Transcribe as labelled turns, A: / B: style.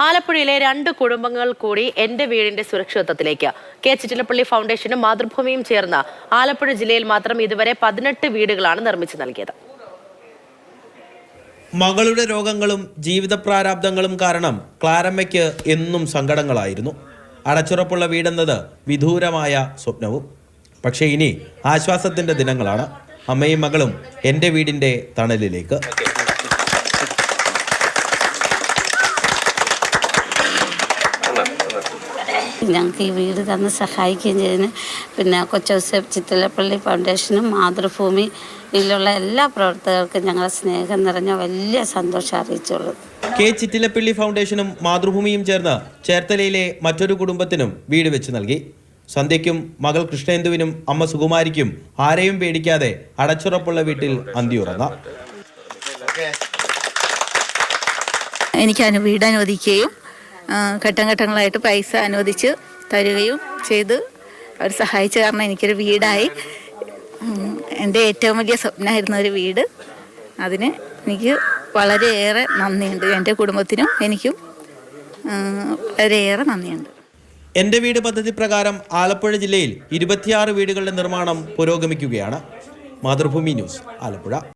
A: ആലപ്പുഴയിലെ രണ്ട് കുടുംബങ്ങൾ കൂടി എന്റെ വീടിന്റെ സുരക്ഷിതത്വത്തിലേക്ക്. കെ ചിറ്റിലപ്പള്ളി ഫൗണ്ടേഷനും മാതൃഭൂമിയും ചേർന്ന് ആലപ്പുഴ ജില്ലയിൽ മാത്രം ഇതുവരെ പതിനെട്ട് വീടുകളാണ് നിർമ്മിച്ചു നൽകിയത്.
B: മകളുടെ രോഗങ്ങളും ജീവിത പ്രാരാബ്ദങ്ങളും കാരണം ക്ലാരമ്മയ്ക്ക് എന്നും സങ്കടങ്ങളായിരുന്നു. അടച്ചുറപ്പുള്ള വീടെന്നത് വിദൂരമായ സ്വപ്നവും. പക്ഷേ ഇനി ആശ്വാസത്തിന്റെ ദിനങ്ങളാണ്. അമ്മയും മകളും എന്റെ വീടിന്റെ തണലിലേക്ക്.
C: ഞങ്ങൾക്ക് ഈ വീട് തന്ന് സഹായിക്കുകയും ചെയ്തതിന് പിന്നെ കൊച്ചൗസഫ് ചിത്തലപ്പള്ളി ഫൗണ്ടേഷനും മാതൃഭൂമി ഇതിലുള്ള എല്ലാ പ്രവർത്തകർക്കും ഞങ്ങളെ സ്നേഹം നിറഞ്ഞ വലിയ സന്തോഷം അറിയിച്ചുള്ളൂ.
B: കെ ചിറ്റിലപ്പള്ളി ഫൗണ്ടേഷനും മാതൃഭൂമിയും ചേർന്ന് ചേർത്തലയിലെ മറ്റൊരു കുടുംബത്തിനും വീട് വെച്ച് നൽകി. സന്ധ്യയ്ക്കും മകൾ കൃഷ്ണേന്ദുവിനും അമ്മ സുകുമാരിക്കും ആരെയും പേടിക്കാതെ അടച്ചുറപ്പുള്ള വീട്ടിൽ അന്തിയുറങ്ങാം
D: എനിക്ക് അനു വീട് അനുവദിക്കുകയും ഘട്ടം ഘട്ടങ്ങളായിട്ട് പൈസ അനുവദിച്ച് തരികയും ചെയ്ത് അവർ സഹായിച്ച കാരണം എനിക്കൊരു വീടായി. എന്റെ ഏറ്റവും വലിയ സ്വപ്നമായിരുന്ന ഒരു വീട്. അതിന് എനിക്ക് വളരെയേറെ നന്ദിയുണ്ട്. എന്റെ കുടുംബത്തിനും എനിക്കും വളരെയേറെ നന്ദിയുണ്ട്.
B: എന്റെ വീട് പദ്ധതി പ്രകാരം ആലപ്പുഴ ജില്ലയിൽ ഇരുപത്തിയാറ് വീടുകളുടെ നിർമ്മാണം പുരോഗമിക്കുകയാണ്. മാതൃഭൂമി ന്യൂസ് ആലപ്പുഴ.